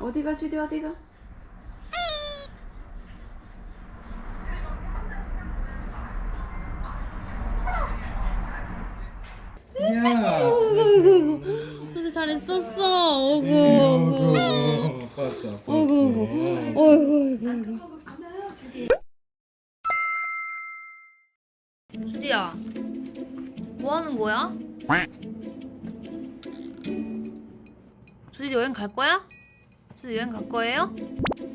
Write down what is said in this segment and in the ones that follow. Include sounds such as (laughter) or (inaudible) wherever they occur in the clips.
어디가 주디 어디가? 야. 근데 잘 있었어. 어구, 어구. 어구, 어구. 주디야, 뭐 하는 거야? 주디 여행 갈 거야? 주디 여행 갈 거예요?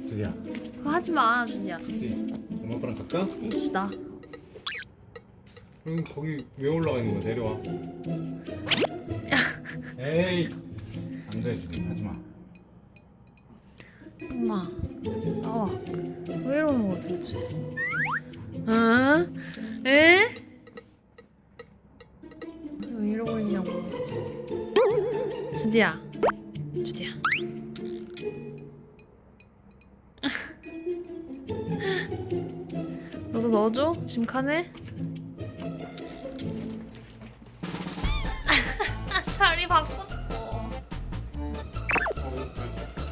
드디어. 그거 하지 마, 주디야. 엄마 아빠랑 갈까? 이수다. 응 거기 왜 올라가 있는 거야? 내려와. (laughs) 에이. 안돼 주디 하지 마. 엄마, 나와. 왜 이러는 거야 도대체? 응? 에? 왜 이러고 있냐고. 주디야, 주디야. 넣어줘? 짐칸에? (laughs) 자리 바꿨어.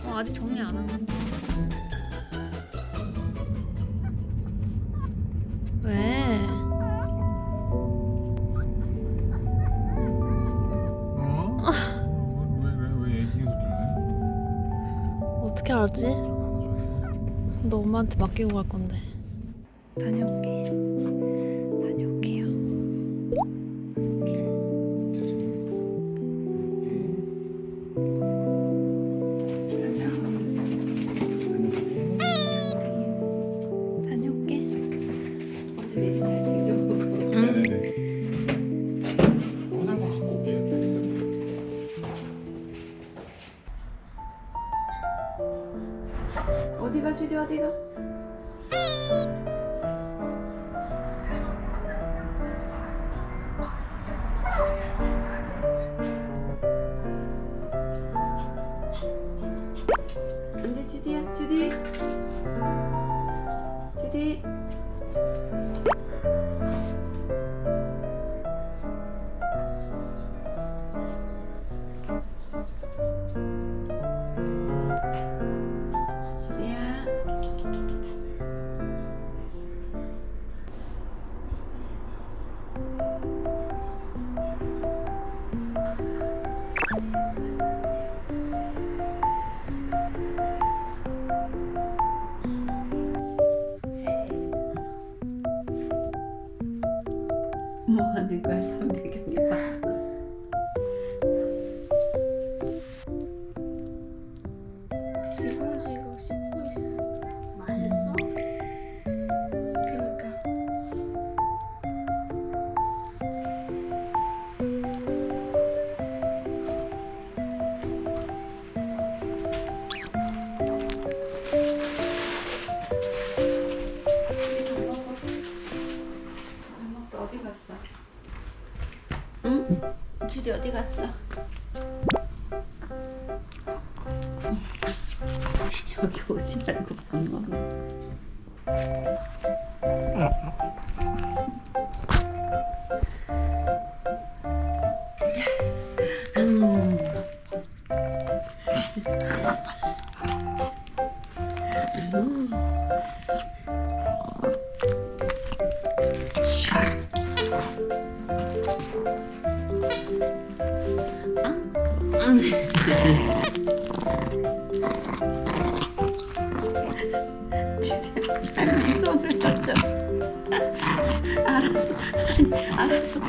어, 아직 정리 안 하는데. 왜? 어? 얘기 (laughs) 소리를 어떻게 알았지? 해? 너 엄마한테 맡기고 갈 건데. 다녀올게. 다녀올게요. 다녀올게. 네네네. 화장품 갖고 올게요. 어디가 주디 어디가? 주 주디 어디 갔어? 여기 오지 말고 밥 먹어. 잘 손을 뻗죠. 알았어. 알았어.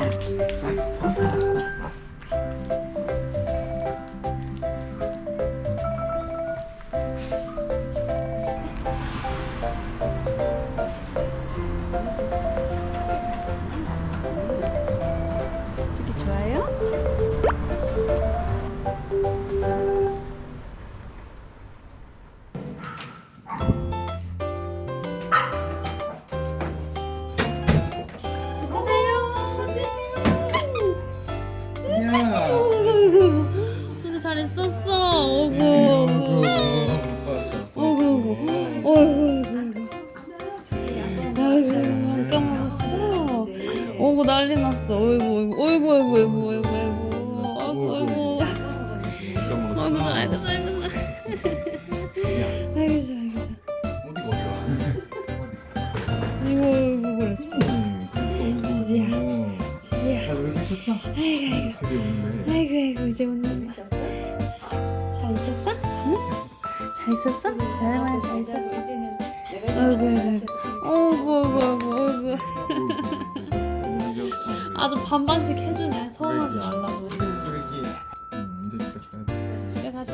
잘했었어. 어구. 어구. 어구. 어구. 어구. 아이고, 안경 먹었어. 어구, 난리 났어. 어이구, 어이구, 어이구, 어이구, 어이구, 어이구. 어이구, 어이구. 아이고, 자, 아이고, 자, 아이고, 자. 아이고, 자, 아이고, 자. 아이고, 어이구, 그랬어. 지디야. 지디야. 아이고, 아이고. 아이고, 아이고, 이제 웃는다. 잘 있었어? 사랑아 잘 있었어? 아이고 아이고 아이고. 아이고 아이고 아주 반반씩 해주네. 서운하지 말라고. 음, 이제 집에 가자.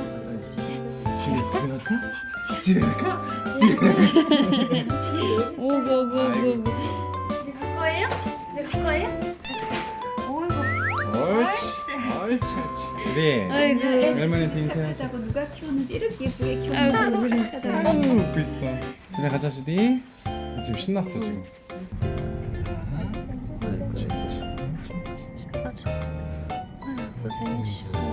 집에 갈까? 오고 오고 오고 오고. 갈 거예요? 네, 갈 거예요? 우리 아이고. 할머니한테 인사해. 착하다고 누가 키웠는지 이렇게 예쁘게 키웠는지 아이고 웃고 있어. 집에 가자 주디. 지금 신났어 지금. 아유 고생했어